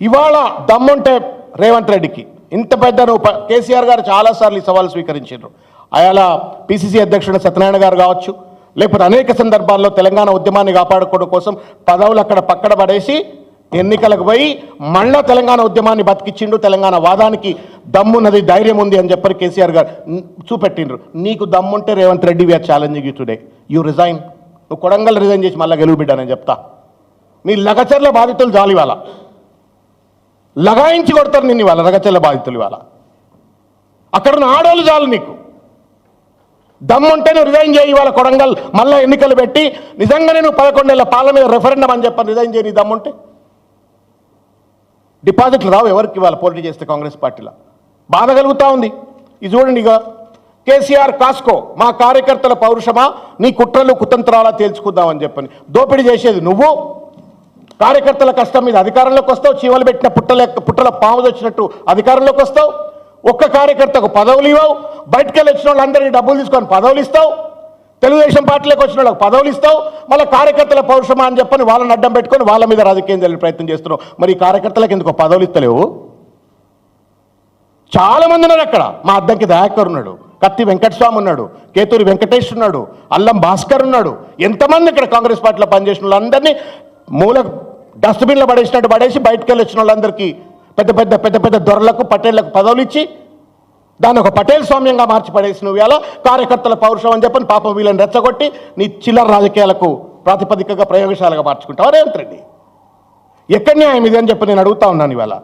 ఇవాళ దమ్ముంటే రేవంత్ రెడ్డికి. ఇంత పెద్ద నువ్వు కేసీఆర్ గారు చాలాసార్లు ఈ సవాల్ స్వీకరించారు. అయాల పిసిసి అధ్యక్షుడు సత్యనారాయణ గారు కావచ్చు లేకపోతే అనేక సందర్భాల్లో తెలంగాణ ఉద్యమాన్ని కాపాడుకోవడం కోసం పదవులు అక్కడ పక్కన పడేసి ఎన్నికలకు పోయి మళ్ళా తెలంగాణ ఉద్యమాన్ని బతికిచ్చిండు తెలంగాణ వాదానికి దమ్మున్నది ధైర్యం ఉంది అని చెప్పారు కేసీఆర్ గారు చూపెట్టిండ్రు. నీకు దమ్ముంటే Revanth Reddy we are challenging you today you resign నువ్వు కొడంగల్ రిజైన్ చేసి మళ్ళీ గెలువు బిడ్డానని చెప్తా. మీ లగచర్ల బాధితులు జాలి లగాయించి కొడతారు నిన్ను ఇవాళ రగచెల్ల బాధితులు ఇవాళ. అక్కడ ఆడోళ్ళు చాలు నీకు. దమ్ముంటే నువ్వు రిజైన్ చేయి ఇవాళ కొడంగల్ మళ్ళీ ఎన్నికలు పెట్టి నిజంగానే నువ్వు పదకొండేళ్ళ పాల మీద రెఫరెండం అని చెప్పని రిజైన్ చేయి నీ దమ్ముంటే. డిపాజిట్లు రావు ఎవరికి ఇవాళ పోటీ చేస్తే కాంగ్రెస్ పార్టీలో. బాధ కలుగుతూ ఉంది. ఇది చూడండి ఇక కేసీఆర్ కాస్కో మా కార్యకర్తల పౌరుషమా నీ కుట్రలు కుతంత్రాలా తేల్చుకుందామని చెప్పని. దోపిడీ చేసేది నువ్వు. కార్యకర్తల కష్టం మీద అధికారంలోకి వస్తావు చీమలు పెట్టిన పుట్టల పుట్టల పాము వచ్చినట్టు అధికారంలోకి వస్తావు. ఒక్క కార్యకర్తకు పదవులు ఇవ్వవు. బయటకు వెళ్ళి వచ్చిన వాళ్ళందరికీ డబ్బులు తీసుకొని పదవులు ఇస్తావు. తెలుగుదేశం పార్టీలోకి వచ్చిన వాళ్ళకి పదవులు ఇస్తావు. మళ్ళీ కార్యకర్తల పౌరుషమా అని చెప్పని వాళ్ళని అడ్డం పెట్టుకొని వాళ్ళ మీద రాజకీయం జరిగే ప్రయత్నం చేస్తున్నావు. మరి కార్యకర్తలకు ఎందుకు పదవులు ఇస్తలేవు? చాలామంది ఉన్నారు అక్కడ. మా అద్దంకి దయాకర్ ఉన్నాడు కత్తి వెంకటస్వామి ఉన్నాడు కేతూరి వెంకటేష్ ఉన్నాడు అల్లం భాస్కర్ ఉన్నాడు. ఎంతమంది ఇక్కడ కాంగ్రెస్ పార్టీలో పనిచేసిన వాళ్ళందరినీ మూల డస్ట్బిన్లో పడేసినట్టు పడేసి బయటకు వెళ్ళి వచ్చిన వాళ్ళందరికీ పెద్ద పెద్ద పెద్ద పెద్ద దొరలకు పటేళ్ళకు పదవులు ఇచ్చి దాన్ని ఒక పటేల్ స్వామ్యంగా మార్చి పడేసిన వేళ కార్యకర్తల పౌరుషం అని చెప్పని పాపం వీళ్ళని రెచ్చగొట్టి నీ చిల్లర రాజకీయాలకు ప్రాతిపదికగా ప్రయోగశాలగా మార్చుకుంటావు? రేవంత్ రెడ్డి. ఎక్కడ న్యాయం ఇది అని చెప్పి నేను అడుగుతా ఉన్నాను ఇవాళ.